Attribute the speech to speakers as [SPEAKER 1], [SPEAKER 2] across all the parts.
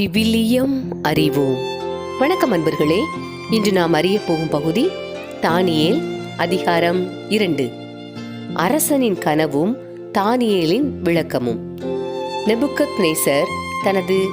[SPEAKER 1] விவிலியம் அறிவோம். வணக்கம் அன்பர்களே இன்று நாம் அறிய போகும் பகுதி தானியேல் அதிகாரம் இரண்டு. அரசனின் கனவும் தானியேலின் விளக்கமும். நெபுக்கத் நேசர் தனது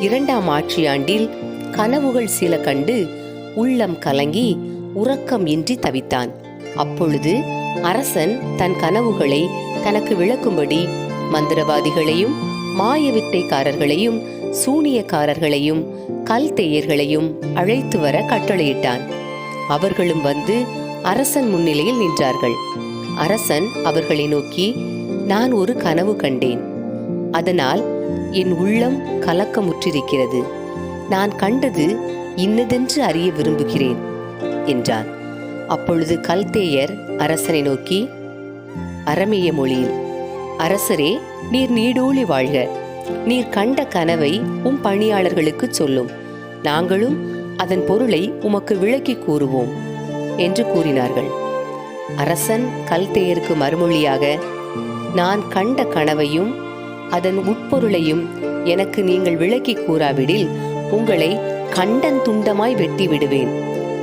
[SPEAKER 1] இரண்டாம் ஆட்சியாண்டில் கனவுகள் சில கண்டு உள்ளம் கலங்கி உறக்கம் இன்றி தவித்தான். அப்பொழுது அரசன் தன் கனவுகளை தனக்கு விளக்கும்படி மந்திரவாதிகளையும் மாயவித்தைக்காரர்களையும் சூனியக்காரர்களையும் கல்தேயர்களையும் அழைத்து வர கட்டளையிட்டான். அவர்களும் வந்து அரசன் முன்னிலையில் நின்றார்கள். அரசன் அவர்களை நோக்கி நான் ஒரு கனவு கண்டேன். அதனால் என் உள்ளம் கலக்கமுற்றிருக்கிறது. நான் கண்டது இன்னதென்று அறிய விரும்புகிறேன் என்றான். அப்பொழுது கல்தேயர் அரசனை நோக்கி அரமேய மொழியில் அரசரே நீர் நீடோழி வாழ்க. நீர் கண்ட கனவை உம் பணியாளர்களுக்கு சொல்லும். நாங்களும் அதன் பொருளை உமக்கு விளக்கி கூறுவோம் என்று கூறினார்கள். அரசன் கல்தேயருக்கு மறுமொழியாக நான் கண்ட கனவையும் அதன் உட்பொருளையும் எனக்கு நீங்கள் விளக்கி கூறாவிடில் உங்களை கண்டன் துண்டமாய் வெட்டி விடுவேன்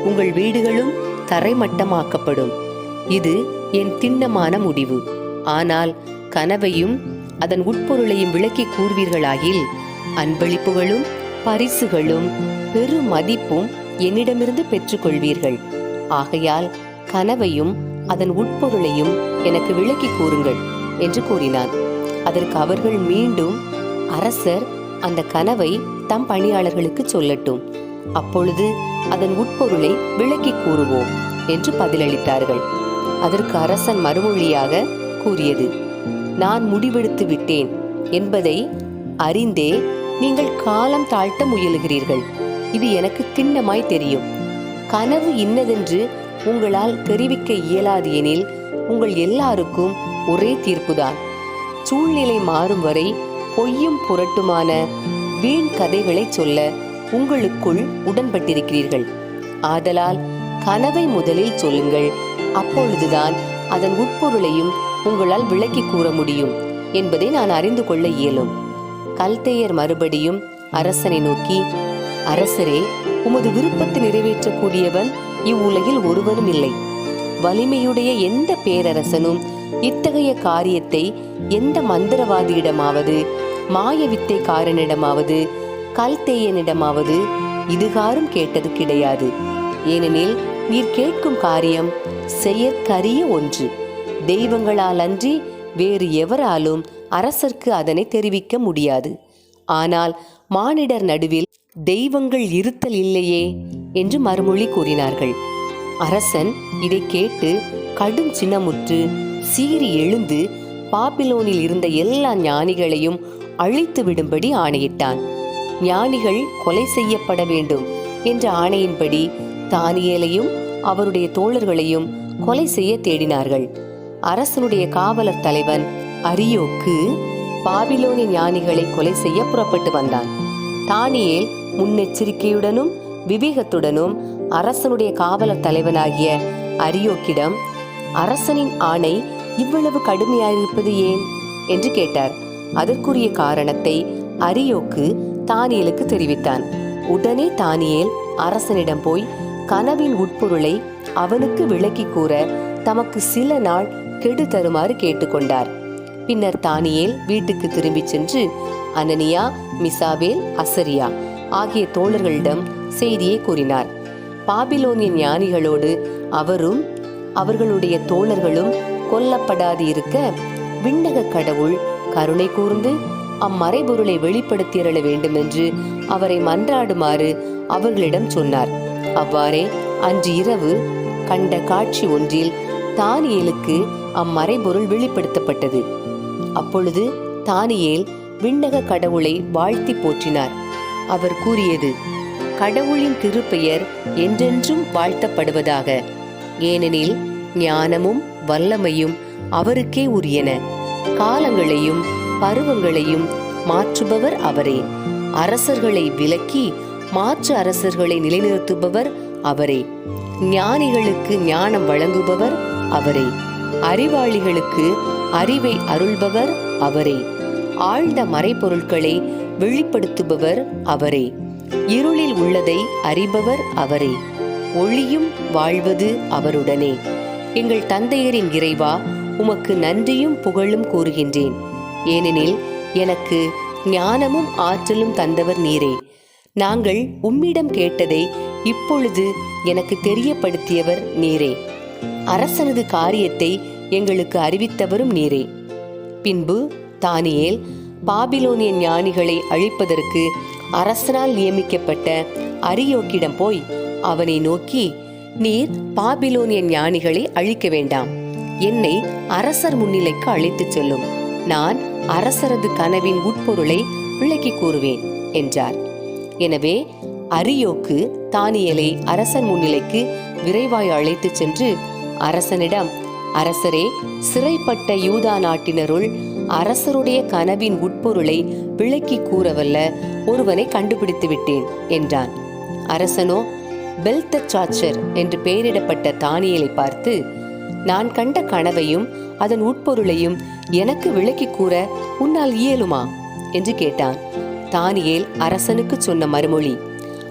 [SPEAKER 1] உங்கள் வீடுகளும் தரைமட்டமாக்கப்படும். இது என் திண்ணமான முடிவு. ஆனால் கனவையும் அதன் உட்பொருளையும் விளக்கி கூறுவீர்களாகில் அன்பளிப்புகளும் பரிசுகளும் பெரு மதிப்பும் என்னிடமிருந்து பெற்றுக்கொள்வீர்கள். ஆகையால் கனவையும் அதன் உட்பொருளையும் எனக்கு விளக்கி கூறுங்கள் என்று கூறினான். அதற்கு அவர்கள் மீண்டும் அரசர் அந்த கனவை தம் பணியாளர்களுக்கு சொல்லட்டும். அப்பொழுது அதன் உட்பொருளை விளக்கி கூறுவோம் என்று பதிலளித்தார்கள். அதற்கு அரசன் மறுமொழியாக கூறியது நான் முடிவெடுத்து விட்டேன் என்பதை அறிந்தே நீங்கள் காலம் தாழ்த்த முயலுகிறீர்கள். இது எனக்கு திண்ணமாய் தெரியும். கனவு இன்னதென்று உங்களால் தெரிவிக்க இயலாது எனில் உங்கள் எல்லாருக்கும் ஒரே தீர்ப்புதான். சூழ்நிலை மாறும் வரை பொய்யும் புரட்டுமான வீண் கதைகளை சொல்ல உங்களுக்குள் உடன்பட்டிருக்கிறீர்கள். ஆதலால் கனவை முதலில் சொல்லுங்கள் அப்பொழுதுதான் அதன் உட்பொருளையும் உங்களால் விளக்கி கூற முடியும் என்பதை நான் அறிந்து கொள்ள இயலும். கல்தேயர் மறுபடியும் அரசனை நோக்கி அரசரே உமது விருப்பத்தை நிறைவேற்றக்கூடியவன் இவ்வுலகில் ஒருவனும் இல்லை. வலிமையுடைய எந்த பேரரசனும் இத்தகைய காரியத்தை எந்த மந்திரவாதியிடமாவது மாயவித்தைக்காரனிடமாவது கல்தேயனிடமாவது இதுகாரும் கேட்டது கிடையாது. ஏனெனில் நீர் கேட்கும் காரியம் செயற்கரிய ஒன்று. தெய்வங்களால் அன்றி வேறு எவராலும் அரசர்க்கு அதனை தெரிவிக்க முடியாது. ஆனால் மானிடர் நடுவில் தெய்வங்கள் இருத்தல் இல்லையே என்று மறுமொழி கூறினார்கள். அரசன் இதை கேட்டு கடும் சின்னமுற்று சீறி எழுந்து பாபிலோனில் இருந்த எல்லா ஞானிகளையும் அழித்து விடும்படி ஆணையிட்டான். ஞானிகள் கொலை செய்யப்பட வேண்டும் என்ற ஆணையின்படி தானியேலையும் அவருடைய தோழர்களையும் கொலை செய்ய தேடினார்கள். அரசனுடைய காவலர் தலைவன் அரியோக்கு பாபிலோனிய ஞானிகளை கொலை செய்ய புறப்பட்டு வந்தான். தானியேல் முன்னெச்சரிக்கையுடனும் விவேகத்துடனும் அரசனுடைய காவலர் தலைவனாகிய அரியோக்கிடம் அரசனின் ஆணை இவ்வளவு கடுமையாயிருப்பது ஏன்? என்று கேட்டார். அதற்குரிய காரணத்தை அரியோக்கு தானியலுக்கு தெரிவித்தான். உடனே தானியேல் அரசனிடம் போய் கனவின் உட்பொருளை அவனுக்கு விளக்கி கூற தமக்கு சில நாள் கெடு தருமாறு கேட்டுக்கொண்டார். பின்னர் தானியேல் வீட்டுக்கு திரும்பிச் சென்று அனனியா மிசாவேல் அசரியா ஆகிய தோழர்களிடம் செய்தியை கூறினார். பாபிலோனிய ஞானிகளோடு அவரும் அவர்களுடைய தோழர்களும் கொல்லப்படாது இருக்க விண்ணக கடவுள் கருணை கூர்ந்து அம்மறைபொருளை வெளிப்படுத்தியருள வேண்டுமென்று அவரை மன்றாடுமாறு அவர்களிடம் சொன்னார். அவ்வாறே அன்று இரவு கண்ட காட்சி ஒன்றில் தானியேலுக்கு அம்மறைபொருள் வெளிப்படுத்தப்பட்டது. அப்பொழுது தானியேல் விண்ணக கடவுளை வாழ்த்தி போற்றினார். அவர் கூறியது கடவுளின் திருப்பெயர் என்றென்றும் வாழ்த்தப்படுவதாக. ஏனெனில் ஞானமும் வல்லமையும் அவருக்கே உரியன. காலங்களையும் பருவங்களையும் மாற்றுபவர் அவரே. அரசர்களை விலக்கி மாற்று அரசர்களை நிலைநிறுத்துபவர் அவரே. ஞானிகளுக்கு ஞானம் வழங்குபவர் அவரே. அறிவாளிகளுக்கு அறிவை அருள்பவர் அவரே. ஆழ்ந்த மறைபொருட்களை வெளிப்படுத்துபவர் அவரே. இருளில் உள்ளதை அறிபவர் அவரே. ஒளியும் வாழ்வது அவருடனே. எங்கள் தந்தையரின் இறைவா உமக்கு நன்றியும் புகழும் கூறுகின்றேன். ஏனெனில் எனக்கு ஞானமும் ஆற்றலும் தந்தவர் நீரே. நாங்கள் உம்மிடம் கேட்டதை இப்பொழுது எனக்கு தெரியப்படுத்தியவர் நீரே. அரசனது காரியத்தை எங்களுக்கு அறிவித்தவரும் நீரே. பின்பு தானியேல் பாபிலோனிய ஞானிகளை அழிப்பதற்கு அரசனால் நியமிக்கப்பட்ட அரியோக்கிடம் போய் அவனை நோக்கி நீர் பாபிலோனிய ஞானிகளை அழிக்க வேண்டாம். என்னை அரசர் முன்னிலைக்கு அழைத்துச் செல்லும். நான் அரசரது கனவின் உட்பொருளை விளக்கி கூறுவேன் என்றார். எனவே அரியோக்கு தானியலை அரசன் முன்னிலைக்கு விரைவாய் அழைத்துச் சென்று அரசனிடம் அரசரே சிறைப்பட்ட யூதா நாட்டினருள் அரசருடைய கனவின் உட்பொருளை விளக்கி கூறவல்ல ஒருவனை கண்டுபிடித்து விட்டேன் என்றான். அரசனோ பெல்த சாச்சர் என்று பெயரிடப்பட்ட தானியலை பார்த்து நான் கண்ட கனவையும் அதன் உட்பொருளையும் எனக்கு விளக்கி கூற உன்னால் இயலுமா? என்று கேட்டான். தானியேல் அரசனுக்கு சொன்ன மறுமொழி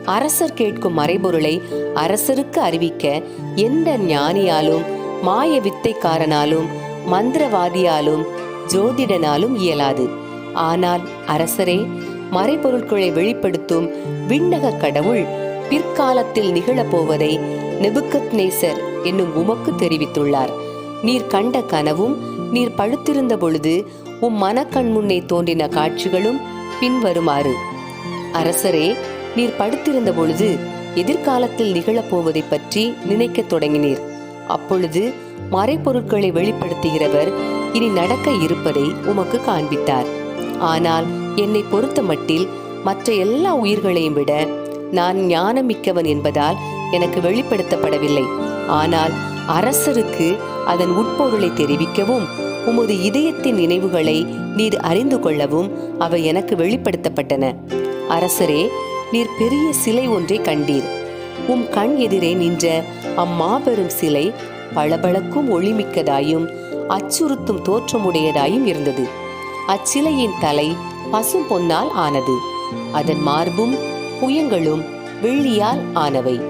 [SPEAKER 1] அரசர் கேட்கும் மறைபொருளை அரசருக்கு அறிவிக்க எந்த ஞானியாலும் மாய வித்தைக்காரனாலும் மந்திரவாதியாலும் ஜோதிடனாலும் இயலாது. ஆனால் அரசரே மறைபொருட்களை வெளிப்படுத்தும் விண்ணக கடவுள் பிற்காலத்தில் நிகழப்போவதை நெபுக்கத் நேசர் என்னும் உமக்கு தெரிவித்துள்ளார். நீர் கண்ட கனவும் நீர் படுத்திருந்த பொழுது உம் மனக்கண் முன்னே தோன்றின காட்சிகளும் பின்வருமாறு. அரசரே நீர் படுத்திருந்த பொழுது எதிர்காலத்தில் நிகழப்போவதை பற்றி நினைக்கத் தொடங்கினீர். அப்பொழுது மறைப்பொருட்களை வெளிப்படுத்துகிறவர் இனி நடக்க இருப்பதை உமக்கு காண்பித்தார். ஆனால் என்னை பொறுத்த மட்டில் மற்ற எல்லா உயிர்களையும் விட நான் ஞானமிக்கவன் என்பதால் எனக்கு வெளிப்படுத்தப்படவில்லை. ஆனால் அரசருக்கு அதன் உட்பொருளை தெரிவிக்கவும் உமது இதயத்தின் நினைவுகளை நீர் அறிந்து கொள்ளவும் அவை எனக்கு வெளிப்படுத்தப்பட்டன. அரசரே நீர் பெரிய சிலை ஒன்றை கண்டீர். உம் கண் எதிரே நின்ற அம்மாபெரும் சிலை பளபளக்கும் ஒளிமிக்கதாயும் அச்சுறுத்தும் தோற்றமுடையதாயும் இருந்தது. அச்சிலையின் தலை பசும் பொன்னால் ஆனது. அதன் மார்பும் புயங்களும் வெள்ளியால் ஆனவை.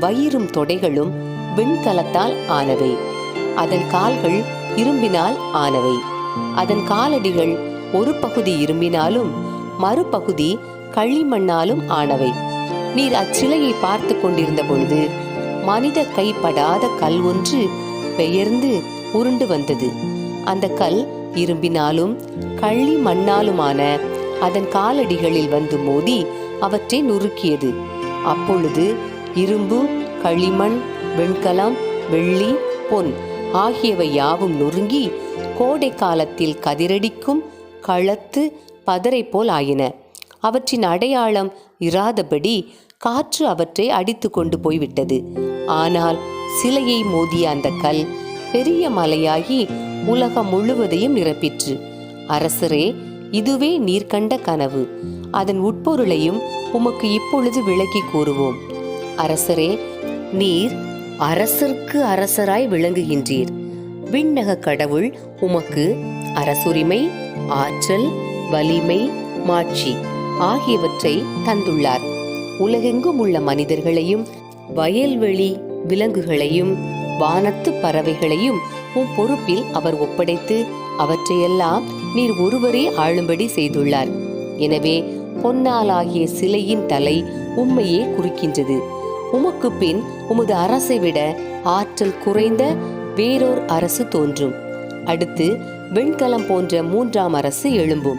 [SPEAKER 1] வயிறும் தொடைகளும் வெண்கலத்தால் ஆனவை. அதன் கால்கள் இரும்பினால் ஆனவை. அதன் காலடிகள் ஒரு பகுதி இரும்பினாலும் மறுபகுதி களிமண்ணாலும் ஆனவை. நீர் அச்சிலையை பார்த்து கொண்டிருந்த பொழுது மனித கைப்படாத கல் ஒன்று பெயர்ந்து உருண்டு வந்தது. அந்த கல் இரும்பினாலும் கள்ளி மண்ணாலுமான அதன் காலடிகளில் வந்து மோதி அவற்றை நுறுக்கியது. அப்பொழுது இரும்பு களிமண் வெண்கலம் வெள்ளி பொன் ஆகியவை யாவும் நொறுங்கி கோடை காலத்தில் கதிரடிக்கும் களத்து பதரை போல் ஆயின. அவற்றின் அடையாளம் இராதபடி காற்று அவற்றை அடித்து கொண்டு போய்விட்டது. ஆனால் சிலையை மோதிய அந்த கல் பெரிய மலையாகி உலகம் முழுவதையும் நிரப்பிற்று. அரசரே இதுவே நீர் கண்ட கனவு. அதன் உட்பொருளையும் உமக்கு இப்பொழுது விளக்கி கூறுவோம். அரசரே நீர் அரசர்க்கு அரசராய் விளங்குகின்றீர். விண்ணக கடவுள் உமக்கு அரசுரிமை ஆற்றல் வலிமை மாட்சி. ஆகியவற்றை தந்துள்ளார். உலகெங்கும் உள்ள மனிதர்களையும் வயல்வெளி விலங்குகளையும் வானத்து பறவைகளையும் உன் பொறுப்பில் அவர் ஒப்படைத்து அவற்றையெல்லாம் நீர் ஒருவரே ஆளும்படி செய்துள்ளார். எனவே பொன்னாலாகிய சிலையின் தலை உண்மையே குறிக்கின்றது. உமக்கு பின் உமது அரசை விட ஆற்றல் குறைந்த வேறோர் அரசு தோன்றும். அடுத்து வெண்கலம் போன்ற மூன்றாம் அரசு எழும்பும்.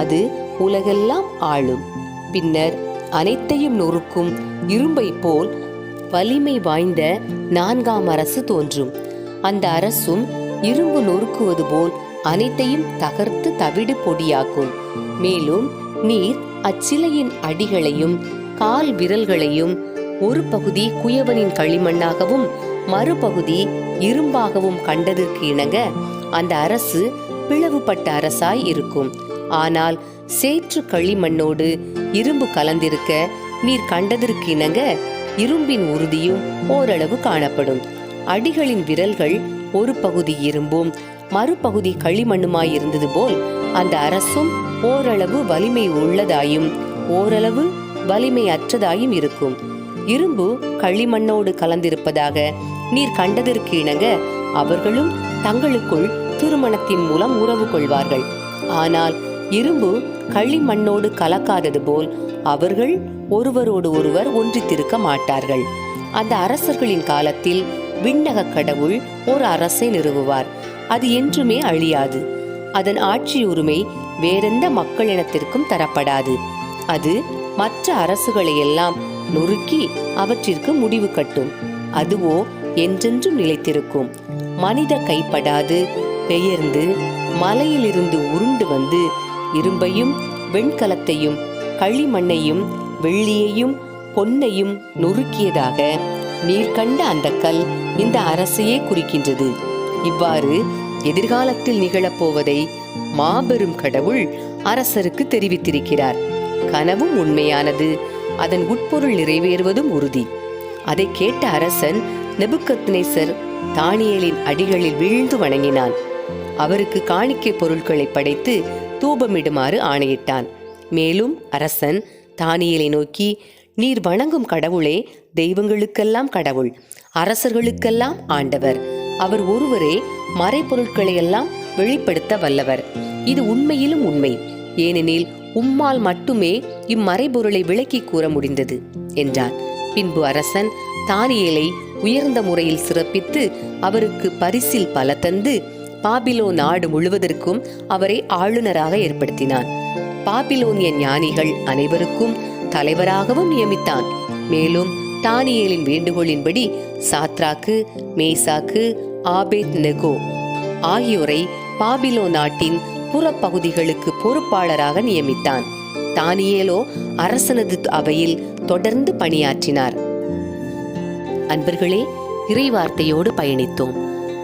[SPEAKER 1] அது உலகெல்லாம் ஆளும். பின்னர் அனைத்தையும் நொறுக்கும் இரும்பை போல் வலிமை வாய்ந்த நான்காம் அரசு தோன்றும். அந்த அரசும் இரும்பு நொறுக்குவது போல் அனைத்தையும் தகர்த்து தவிடு பொடியாக்கும். மேலும் நீர் அச்சிலையின் அடிகளையும் கால் விரல்களையும் ஒரு பகுதி குயவனின் களிமண்ணாகவும் மறுபகுதி இரும்பாகவும் கண்டதற்கு இணங்க அந்த அரசு பிளவுபட்ட அரசாய் இருக்கும். ஆனால் சேற்று களிமண்ணோடு இரும்பு கலந்திருக்க நீர் கண்டதற்கு இணங்க இரும்பின் உறுதியும் ஓரளவு காணப்படும். அடிகளின் விரல்கள் ஒரு பகுதி இரும்பும் மறுபகுதி களிமண்ணுமாய் இருந்தது போல் அந்த அரசும் ஓரளவு வலிமை உள்ளதாயும் ஓரளவு வலிமை அற்றதாயும் இருக்கும். இரும்பு களிமண்ணோடு கலந்திருப்பதாக நீர் கண்டதற்கு இணங்க அவர்களும் தங்களுக்குள் திருமணத்தின் மூலம் உறவு கொள்வார்கள். ஆனால் இரும்பு களிமண்ணோடு கலக்காதது போல் அவர்கள் ஒருவரோடு ஒருவர் ஒன்றித்திருக்க மாட்டார்கள். அந்த அரசர்களின் காலத்தில் விண்ணக கடவுள் ஒரு அரசை நிறுவுவார். அது என்றுமே அழியாது. அதன் ஆட்சி உரிமை வேறெந்த மக்கள் இனத்திற்கும் தரப்படாது. அது மற்ற அரசுகளை எல்லாம் நொறுக்கி அவற்றிற்கு முடிவு கட்டும். அதுவோ என்றென்றும் நிலைத்திருக்கும். மனித கைப்படாது பெயர்ந்து மலையிலிருந்து உருண்டு வந்து இரும்பையும் வெண்கலத்தையும் களிமண்ணையும் வெள்ளியையும் பொன்னையும் நொறுக்கியதாக நீர் கண்ட அந்த கல் இந்த அரசையே குறிக்கின்றது. இவ்வாறு எதிர்காலத்தில் நிகழப்போவதை மாபெரும் கடவுள் அரசருக்கு தெரிவித்திருக்கிறார். கனவும் உண்மையானது. அதன் உட்பொருள் நிறைவேறுவதும் உறுதி. அதை கேட்ட அரசன் நெபுக்கத்னேசர் தானியலின் அடிகளில் வீழ்ந்து வணங்கினான். அவருக்கு காணிக்கை பொருட்களை படைத்து தூபமிடுமாறு ஆணையிட்டான். மேலும் அரசன் தானியலை நோக்கி நீர் வணங்கும் கடவுளே தெய்வங்களுக்கெல்லாம் கடவுள் அரசர்களுக்கெல்லாம் ஆண்டவர். அவர் ஒருவரே மறைபொருட்களை எல்லாம் வெளிப்படுத்த வல்லவர். இது உண்மையிலும் உண்மை. ஏனெனில் உம்மால் மட்டுமே இம்மறைபொருளை விளக்கி கூற முடிந்தது என்றான். பின்பு அரசன் தானியலை உயர்ந்த முறையில் சிறப்பித்து அவருக்கு பரிசில் பல தந்து பாபிலோ நாடு முழுவதற்கும் அவரை ஆளுநராக ஏற்படுத்தினான். பாபிலோனிய ஞானிகள் அனைவருக்கும் தலைவராகவும் நியமித்தான். மேலும் தானியேலின் வேண்டுகோளின்படி சாத்ராக்கு மேசாக்கு ஆபேத் நெகோ ஆகியோரை பாபிலோ நாட்டின் புறப்பகுதிகளுக்கு பொறுப்பாளராக நியமித்தான். தானியேலோ அரசனது அவையில் தொடர்ந்து பணியாற்றினார். அன்பர்களே இறைவார்த்தையோடு பயணித்தோம்.